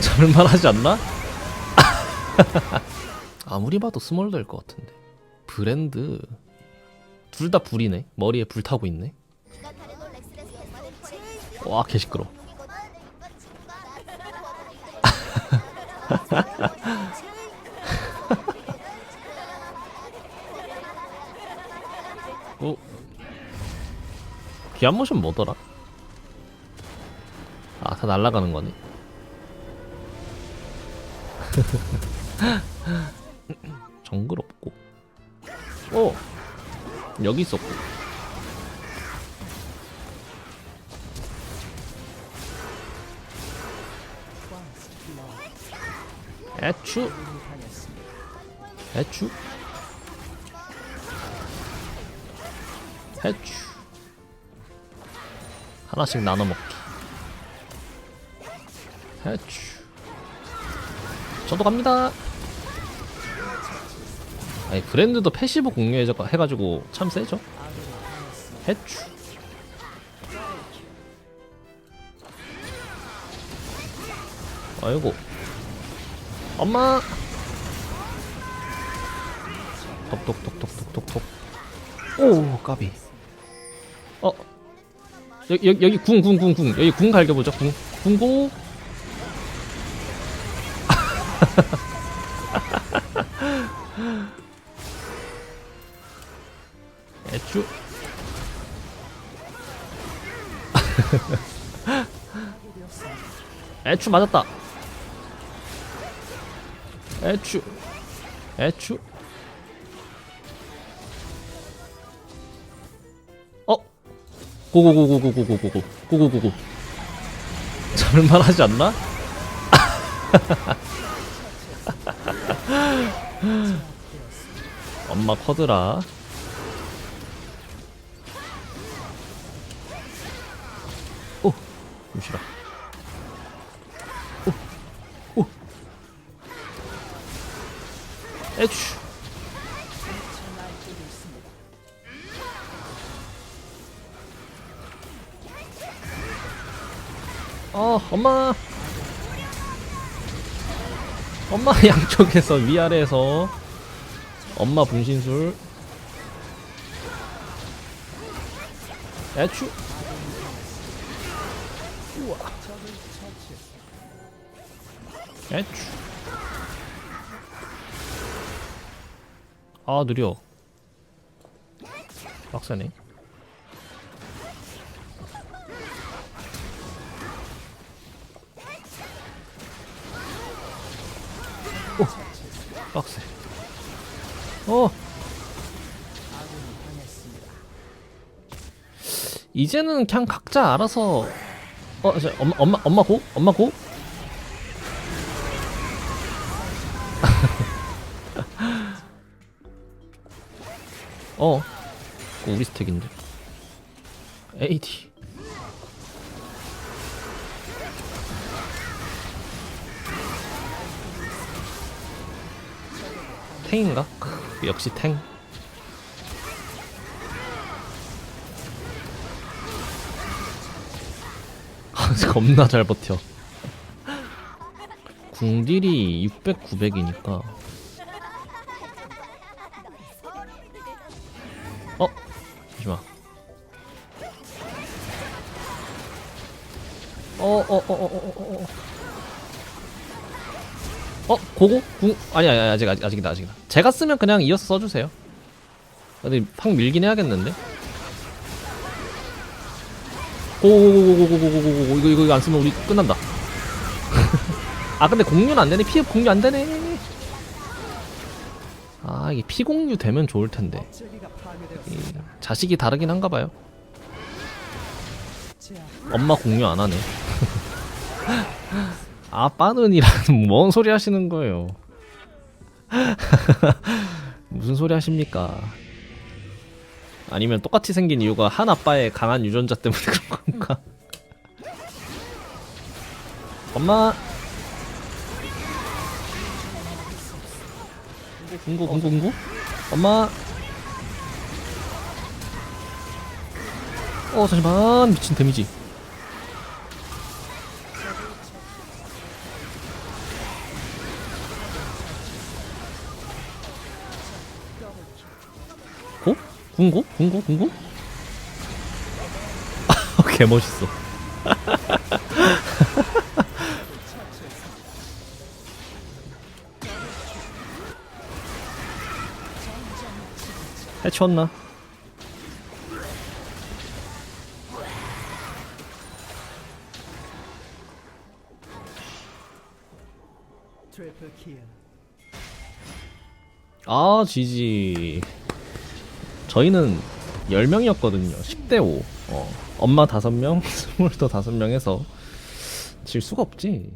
잡을만 하지 않나? 아무리 봐도 스몰 될것 같은데 브랜드 둘 다 불이네 머리에 불 타고 있네 와 개시끄러 어? 귀한 모션 뭐더라? 아 다 날아가는 거네 정글 없고. 어 여기 있었고. 애추? 애추? 애추. 하나씩 나눠 먹기. 애추 저도 갑니다. 아니 브랜드도 패시브 공유해가지고 참 세죠? 해추. 아이고. 엄마! 톡톡톡톡톡톡톡. 오 까비. 어. 여기 여기 여기 궁궁궁 궁. 여기 궁 갈겨보죠 궁. 궁고 애추. 애추 맞았다. 애추. 애추. 어? 고고고고고고고고고 고고고고 잡을만하지 않나? 엄마 커드라. 오 무시라. 오오. 애추 어 엄마 엄마 양쪽에서 위아래에서 엄마 분신술. 애추. 우와. 애추. 아 느려. 빡세네 오 빡세. 어. 이제는 그냥 각자 알아서. 어 저, 엄마 엄마 엄마 고? 엄마 고? 어. 그거 우리 스택인데. AD 탱인가? 크, 역시 탱. 아, 겁나 잘 버텨. 궁딜이 600, 900이니까. 어? 잠시만. 어, 어, 어, 어, 어, 어, 어, 어. 어, 고고? 궁? 아니, 아니, 아직, 아직, 아직이다, 아직이다. 제가 쓰면 그냥 이어서 써주세요. 근데 팍 밀긴 해야겠는데? 고고고고고고고고고 이거 이거 이거 안 쓰면 우리 끝난다. 아 근데 공유는 안 되네. 피 공유 안 되네. 아 이게 피공유 되면 좋을 텐데. 이, 자식이 다르긴 한가 봐요. 엄마 공유 안 하네. 아빠는이라는 뭔 소리 하시는 거예요? 무슨 소리 하십니까? 아니면 똑같이 생긴 이유가 한 아빠의 강한 유전자 때문에 그런 건가? 엄마. 궁구 궁구 궁구? 엄마. 어 잠시만 미친 데미지. 궁고? 궁고? 궁고? 개 멋있어. 해치웠나? 트리플 킬. 아 지지 저희는 10명이었거든요. 10대 5 어, 엄마 5명 스물도 5명 해서 질 수가 없지